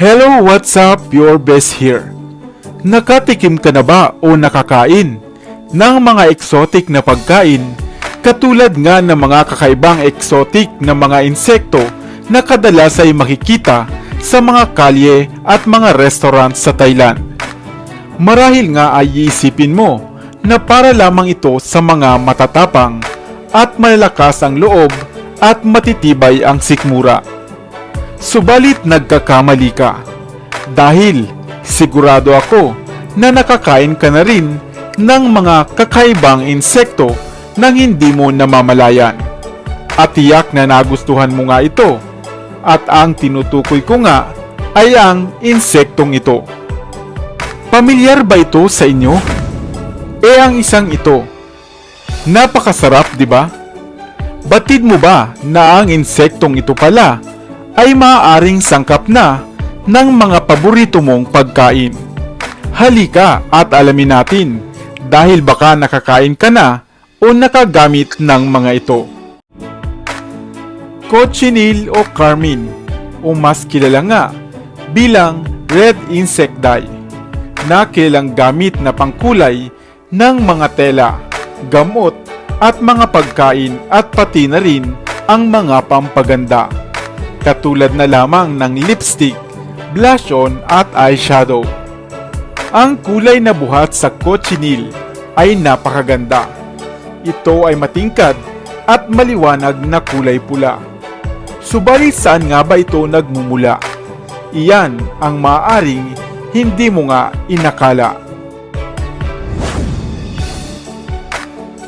Hello, what's up? Your best here. Nakatikim ka na ba o nakakain ng mga exotic na pagkain katulad nga ng mga kakaibang exotic na mga insekto na kadalas ay makikita sa mga kalye at mga restaurant sa Thailand? Marahil nga ay iisipin mo na para lamang ito sa mga matatapang at malalakas ang loob at matitibay ang sikmura. Subalit nagkakamali ka dahil sigurado ako na nakakain ka na rin ng mga kakaibang insekto nang hindi mo namamalayan. At tiyak na nagustuhan mo nga ito at ang tinutukoy ko nga ay ang insektong ito. Pamilyar ba ito sa inyo? Eh ang isang ito. Napakasarap, di ba? Batid mo ba na ang insektong ito pala ay maaaring sangkap na ng mga paborito mong pagkain? Halika at alamin natin dahil baka nakakain ka na o nakagamit ng mga ito. Cochineal o carmine o mas kilala nga bilang red insect dye na kilalang gamit na pangkulay ng mga tela, gamot at mga pagkain at pati na rin ang mga pampaganda. Katulad na lamang ng lipstick, blush on at eyeshadow. Ang kulay na buhat sa cochineal ay napakaganda. Ito ay matingkad at maliwanag na kulay pula. Subalit saan nga ba ito nagmumula? Iyan ang maaring hindi mo nga inakala.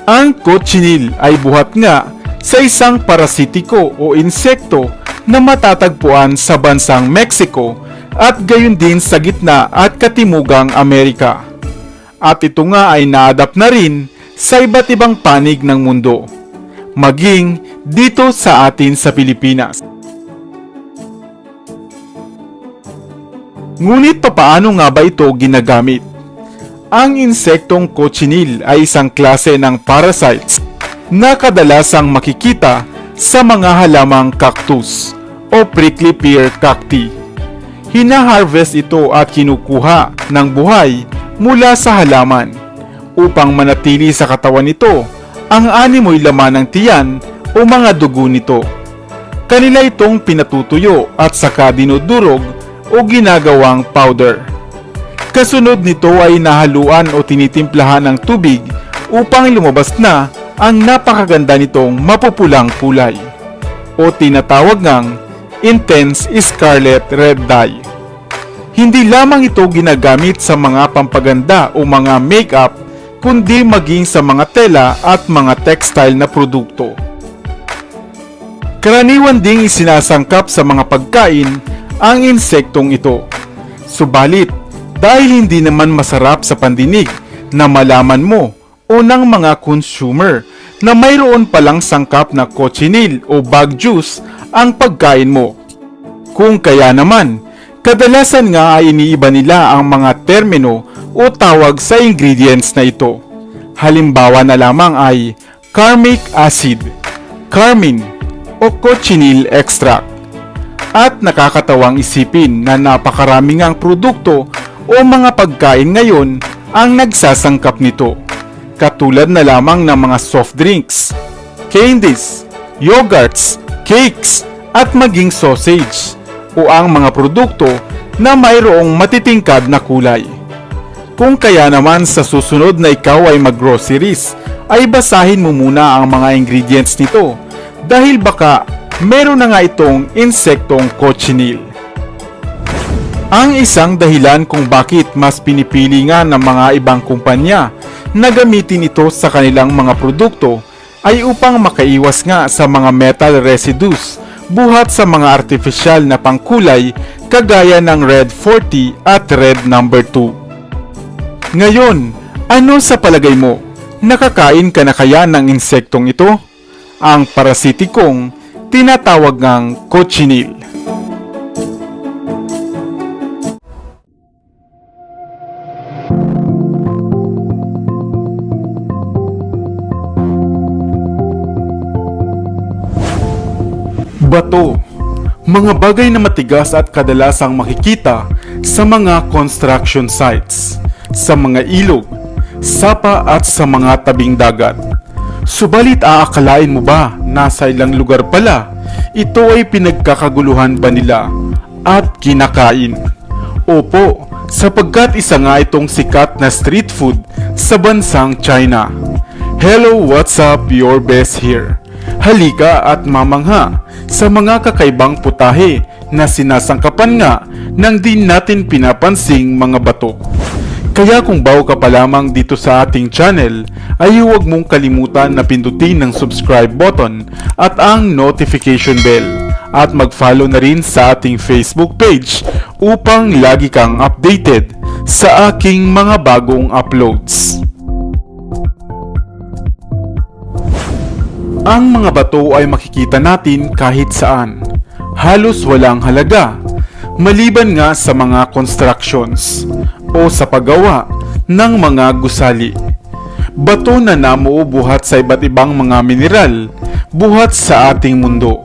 Ang cochineal ay buhat nga sa isang parasitiko o insekto na matatagpuan sa bansang Mexico at gayon din sa gitna at katimugang Amerika. At ito nga ay naadapt na rin sa iba't ibang panig ng mundo, maging dito sa atin sa Pilipinas. Ngunit papaano nga ba ito ginagamit? Ang insektong cochineal ay isang klase ng parasites na kadalasang makikita sa mga halamang cactus o prickly pear cacti. Hina-harvest ito at kinukuha ng buhay mula sa halaman upang manatili sa katawan nito ang animoy laman ng tiyan o mga dugo nito. Kanila itong pinatutuyo at saka dinudurog o ginagawang powder. Kasunod nito ay nahaluan o tinitimplahan ng tubig upang lumabas na ang napakaganda nitong mapupulang kulay o tinatawag ngang intense scarlet red dye. Hindi lamang ito ginagamit sa mga pampaganda o mga makeup kundi maging sa mga tela at mga textile na produkto. Karaniwan ding isinasangkap sa mga pagkain ang insektong ito. Subalit, dahil hindi naman masarap sa pandinig na malaman mo o ng mga consumer na mayroon palang sangkap na cochineal o bug juice ang pagkain mo. Kung kaya naman, kadalasan nga ay iniiba nila ang mga termino o tawag sa ingredients na ito. Halimbawa na lamang ay carmic acid, carmine o cochineal extract. At nakakatawang isipin na napakaraming ang produkto o mga pagkain ngayon ang nagsasangkap nito. Katulad na lamang ng mga soft drinks, candies, yogurts, cakes, at maging sausage o ang mga produkto na mayroong matitingkad na kulay. Kung kaya naman sa susunod na ikaw ay mag-groceries, ay basahin mo muna ang mga ingredients nito dahil baka meron na nga itong insektong cochineal. Ang isang dahilan kung bakit mas pinipili nga ng mga ibang kumpanya na gamitin ito sa kanilang mga produkto ay upang makaiwas nga sa mga metal residues buhat sa mga artificial na pangkulay kagaya ng red 40 at red number 2. Ngayon, ano sa palagay mo? Nakakain ka na kaya ng insektong ito? Ang parasitikong tinatawag ngang cochineal. Bato. Mga bagay na matigas at kadalasang makikita sa mga construction sites, sa mga ilog, sapa at sa mga tabing dagat. Subalit aakalain mo ba na sa ilang lugar pala, ito ay pinagkakaguluhan ba nila at kinakain? Opo, sapagkat isa nga itong sikat na street food sa bansang China. Hello, what's up? Your best here. Halika at mamangha sa mga kakaibang putahe na sinasangkapan nga ng di natin pinapansing mga bato. Kaya kung bago ka pa lamang dito sa ating channel, ay huwag mong kalimutan na pindutin ang subscribe button at ang notification bell at mag-follow na rin sa ating Facebook page upang lagi kang updated sa aking mga bagong uploads. Ang mga bato ay makikita natin kahit saan. Halos walang halaga. Maliban nga sa mga constructions o sa paggawa ng mga gusali. Bato na namuo buhat sa iba't ibang mga mineral buhat sa ating mundo.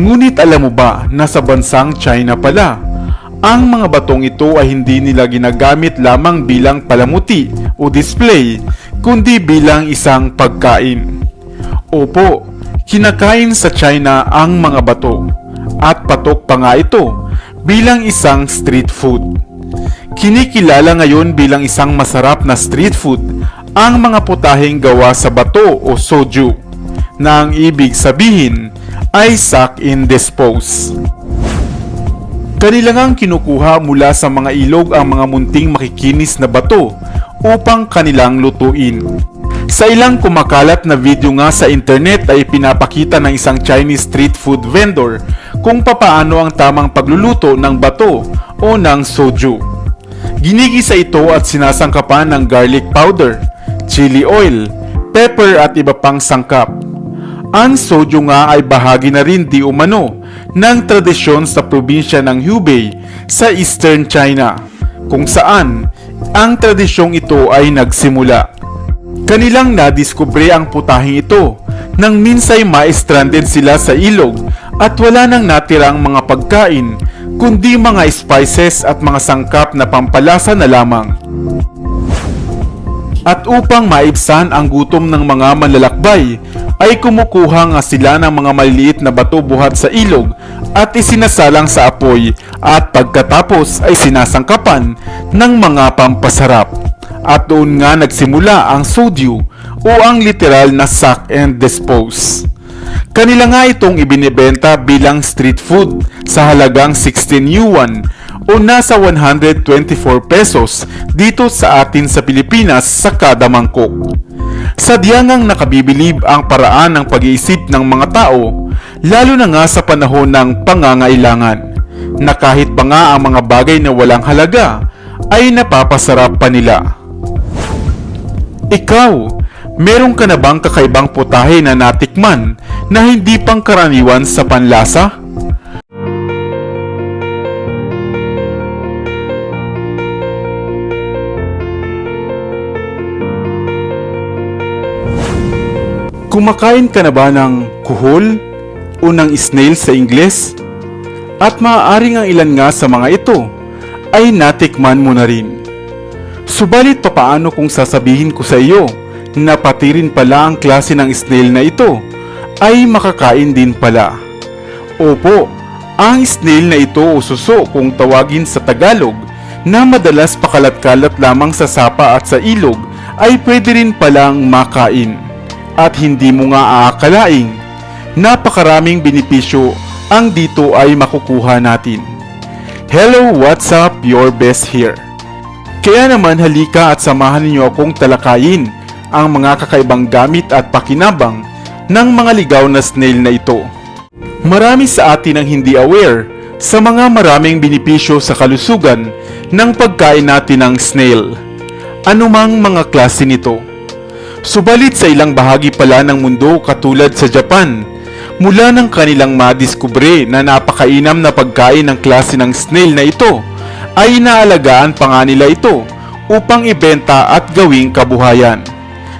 Ngunit alam mo ba na sa bansang China pala, ang mga batong ito ay hindi nila ginagamit lamang bilang palamuti o display, kundi bilang isang pagkain. Opo, kinakain sa China ang mga bato at patok pa nga ito bilang isang street food. Kinikilala ngayon bilang isang masarap na street food ang mga putaheng gawa sa bato o soju na ang ibig sabihin ay suck in dispose. Kanilangang kinukuha mula sa mga ilog ang mga munting makikinis na bato upang kanilang lutuin. Sa ilang kumakalat na video nga sa internet ay pinapakita ng isang Chinese street food vendor kung papaano ang tamang pagluluto ng bato o ng soju. Ginigisa ito at sinasangkapan ng garlic powder, chili oil, pepper at iba pang sangkap. Ang soju nga ay bahagi na rin di umano ng tradisyon sa probinsya ng Hubei sa Eastern China, kung saan ang tradisyong ito ay nagsimula. Kanilang nadiskubre ang putahing ito nang minsay ma-stranded sila sa ilog at wala nang natirang mga pagkain kundi mga spices at mga sangkap na pampalasa na lamang. At upang maibsan ang gutom ng mga manlalakbay, ay kumukuha nga sila ng mga maliliit na bato buhat sa ilog at isinasalang sa apoy at pagkatapos ay sinasangkapan ng mga pampasarap. At doon nga nagsimula ang sodyu o ang literal na suck and dispose. Kanila nga itong ibinebenta bilang street food sa halagang 16 yuan o nasa 124 pesos dito sa atin sa Pilipinas sa kada mangkok. Sadya ngang nakabibilib ang paraan ng pag-iisip ng mga tao, lalo na nga sa panahon ng pangangailangan, na kahit pa nga ang mga bagay na walang halaga, ay napapasarap pa nila. Ikaw, meron ka na bang kakaibang putahe na natikman na hindi pangkaraniwan sa panlasa? Kumakain ka na ba ng kuhol o ng snail sa Ingles? At maaaring ang ilan nga sa mga ito ay natikman mo na rin. Subalit papaano kung sasabihin ko sa iyo na pati rin pala ang klase ng snail na ito ay makakain din pala. Opo, ang snail na ito o suso kung tawagin sa Tagalog na madalas pakalat-kalat lamang sa sapa at sa ilog ay pwede rin palang makain. At hindi mo nga aakalaing napakaraming benepisyo ang dito ay makukuha natin. Hello, what's up? Your best here. Kaya naman halika at samahan ninyo akong talakayin ang mga kakaibang gamit at pakinabang ng mga ligaw na snail na ito. Marami sa atin ang hindi aware sa mga maraming benepisyo sa kalusugan ng pagkain natin ng snail. Anumang mga klase nito. Subalit sa ilang bahagi pala ng mundo katulad sa Japan, mula ng kanilang madiskubre na napakainam na pagkain ng klase ng snail na ito, ay inaalagaan pa nga nila ito upang ibenta at gawing kabuhayan.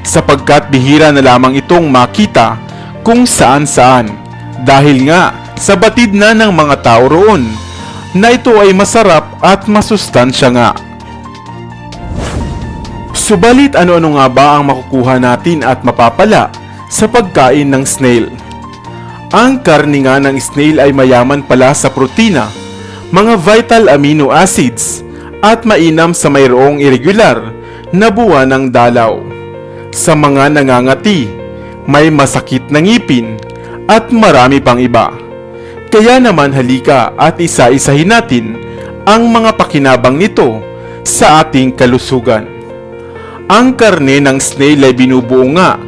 Sapagkat bihira na lamang itong makita kung saan saan. Dahil nga sa batid na ng mga tao roon na ito ay masarap at masustansya nga. Subalit ano-ano nga ba ang makukuha natin at mapapala sa pagkain ng snail? Ang karni nga ng snail ay mayaman pala sa protina, mga vital amino acids, at mainam sa mayroong irregular na buwan ng dalaw. Sa mga nangangati, may masakit na ngipin, at marami pang iba. Kaya naman halika at isa-isahin natin ang mga pakinabang nito sa ating kalusugan. Ang karne ng snail ay binubuo nga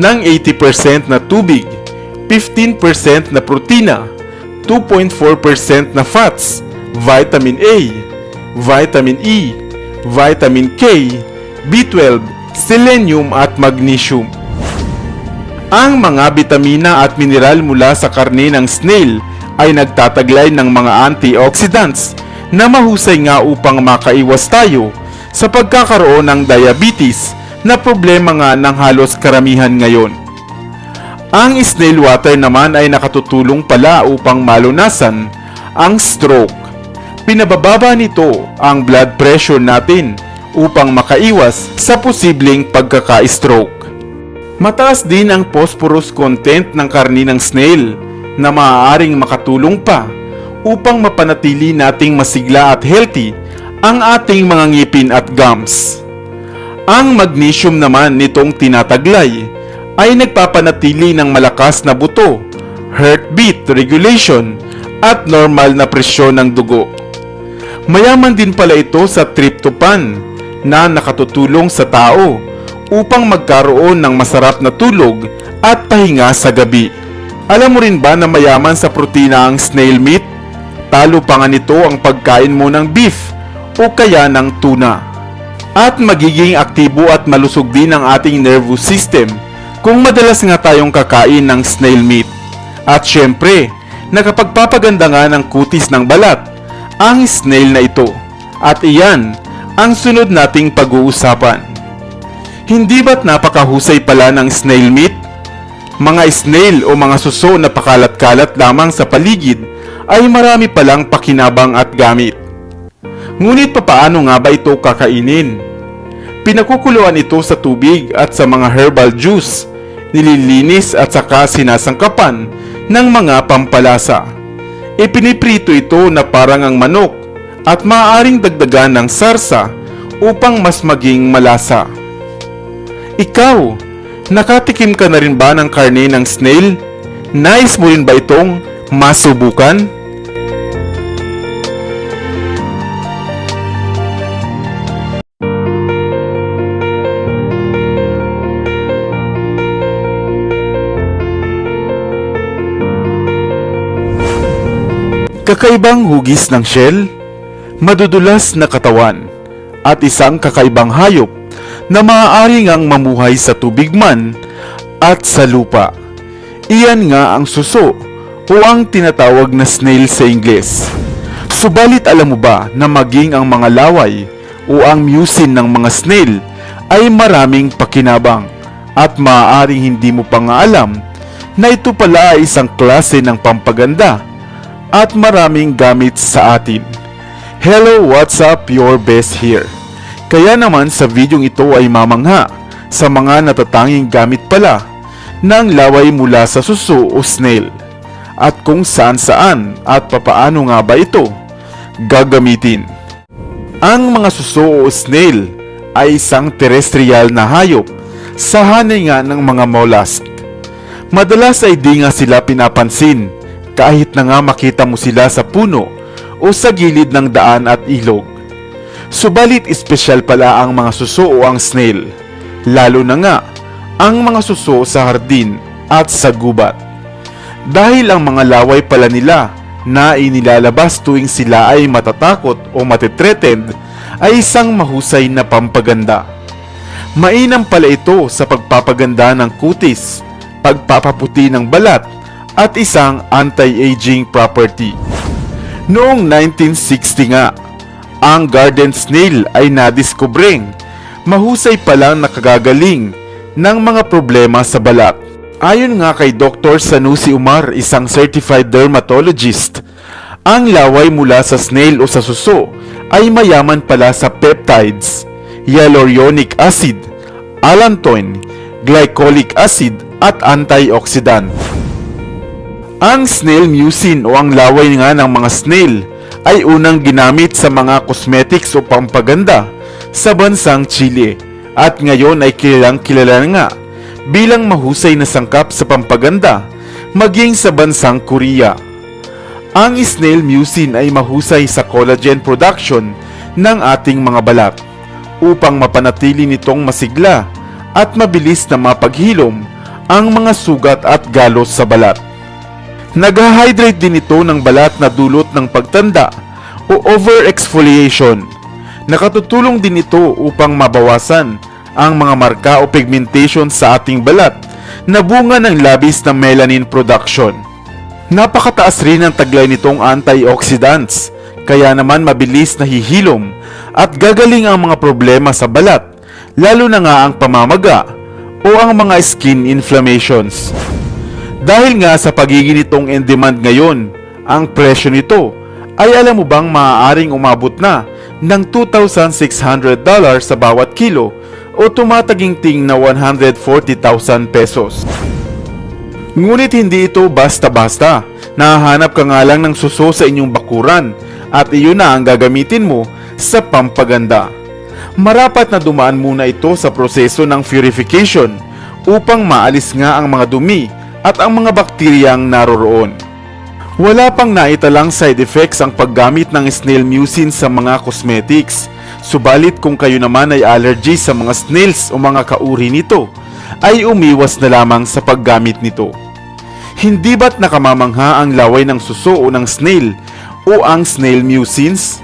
ng 80% na tubig, 15% na protina, 2.4% na fats, vitamin A, vitamin E, vitamin K, B12, selenium at magnesium. Ang mga bitamina at mineral mula sa karne ng snail ay nagtataglay ng mga antioxidants na mahusay nga upang makaiwas tayo sa pagkakaroon ng diabetes na problema nga ng halos karamihan ngayon. Ang snail water naman ay nakatutulong pala upang malunasan ang stroke. Pinabababa nito ang blood pressure natin upang makaiwas sa posibleng pagkaka-stroke. Mataas din ang phosphorus content ng karni ng snail na maaaring makatulong pa upang mapanatili nating masigla at healthy ang ating mga ngipin at gums. Ang magnesium naman nitong tinataglay ay nagpapanatili ng malakas na buto, heartbeat regulation at normal na presyon ng dugo. Mayaman din pala ito sa tryptophan na nakatutulong sa tao upang magkaroon ng masarap na tulog at pahinga sa gabi. Alam mo rin ba na mayaman sa protina ang snail meat? Talo pa nga nito ang pagkain mo ng beef o kaya ng tuna. At magiging aktibo at malusog din ang ating nervous system kung madalas nga tayong kakain ng snail meat. At syempre, nakapagpapaganda nga ng kutis ng balat ang snail na ito. At iyan ang sunod nating pag-uusapan. Hindi ba't napakahusay pala ng snail meat? Mga snail o mga suso na pakalat-kalat lamang sa paligid ay marami palang pakinabang at gamit. Ngunit papaano nga ba ito kakainin? Pinakukuluan ito sa tubig at sa mga herbal juice, nililinis at saka sinasangkapan ng mga pampalasa. Ipiniprito ito na parang ang manok at maaaring dagdagan ng sarsa upang mas maging malasa. Ikaw, nakatikim ka na rin ba ng karne ng snail? Nais mo rin ba itong masubukan? Kakaibang hugis ng shell, madudulas na katawan, at isang kakaibang hayop na maaari ngang mamuhay sa tubig man at sa lupa. Iyan nga ang suso o ang tinatawag na snail sa Ingles. Subalit alam mo ba na maging ang mga laway o ang mucin ng mga snail ay maraming pakinabang at maaaring hindi mo pa nga alam na ito pala ay isang klase ng pampaganda at maraming gamit sa atin. Hello, what's up? Your best here. Kaya naman sa videong ito ay mamangha sa mga natatanging gamit pala ng laway mula sa suso o snail at kung saan saan at papaano nga ba ito gagamitin. Ang mga suso o snail ay isang terrestrial na hayop sa hanay nga ng mga mollusk. Madalas ay di nga sila pinapansin kahit na nga makita mo sila sa puno o sa gilid ng daan at ilog. Subalit espesyal pala ang mga suso o ang snail, lalo na nga ang mga suso sa hardin at sa gubat. Dahil ang mga laway pala nila na inilalabas tuwing sila ay matatakot o matitreated ay isang mahusay na pampaganda. Mainam pala ito sa pagpapaganda ng kutis, pagpapaputi ng balat, at isang anti-aging property. Noong 1960 nga, ang garden snail ay nadiskubring mahusay palang nakagagaling ng mga problema sa balat Ayon nga kay Dr. Sanusi Umar, isang certified dermatologist, ang laway mula sa snail o sa suso ay mayaman pala sa peptides, hyaluronic acid, allantoin, glycolic acid at antioxidant. Ang snail mucin o ang laway nga ng mga snail ay unang ginamit sa mga cosmetics o pampaganda sa bansang Chile at ngayon ay kilalang kilala nga bilang mahusay na sangkap sa pampaganda maging sa bansang Korea. Ang snail mucin ay mahusay sa collagen production ng ating mga balat upang mapanatili nitong masigla at mabilis na mapaghilom ang mga sugat at galos sa balat. Nag-hydrate din ito ng balat na dulot ng pagtanda o overexfoliation. Nakatutulong din ito upang mabawasan ang mga marka o pigmentation sa ating balat na bunga ng labis na melanin production. Napakataas rin ang taglay nitong antioxidants, kaya naman mabilis na hihilom at gagaling ang mga problema sa balat, lalo na nga ang pamamaga o ang mga skin inflammations. Dahil nga sa pagiging nitong in demand ngayon, ang presyo nito ay alam mo bang maaaring umabot na ng $2,600 sa bawat kilo o tumataginting na 140,000 pesos. Ngunit hindi ito basta-basta. Nahahanap ka nga lang ng suso sa inyong bakuran at iyon na ang gagamitin mo sa pampaganda. Marapat na dumaan muna ito sa proseso ng purification upang maalis nga ang mga dumi at ang mga bakteryang naroroon. Wala pang naitalang side effects ang paggamit ng snail mucin sa mga cosmetics. Subalit kung kayo naman ay allergy sa mga snails o mga kauri nito, ay umiwas na lamang sa paggamit nito. Hindi ba't nakamamangha ang laway ng suso o ng snail o ang snail mucins?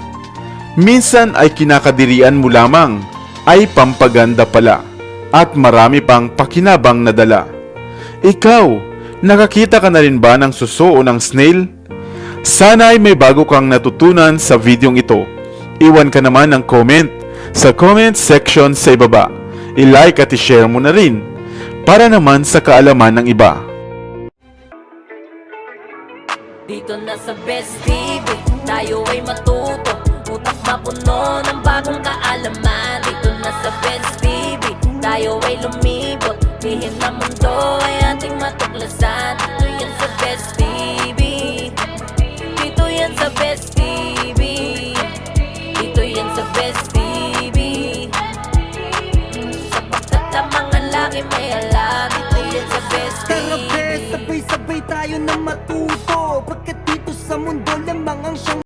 Minsan ay kinakadirian mo lamang ay pampaganda pala at marami pang pakinabang na dala. Ikaw, nakakita ka na rin ba ng suso o ng snail? Sana ay may bago kang natutunan sa videong ito. Iwan ka naman ng comment sa comment section sa ibaba. I-like at i-share mo na rin para naman sa kaalaman ng iba. Dito na sa Best TV, tayo ay matuto Utak mapuno ng bagong kaalaman Dito na sa Best TV, tayo ay lumibot Lihim na mundo ay ating matuklasan. Dito yan sa Best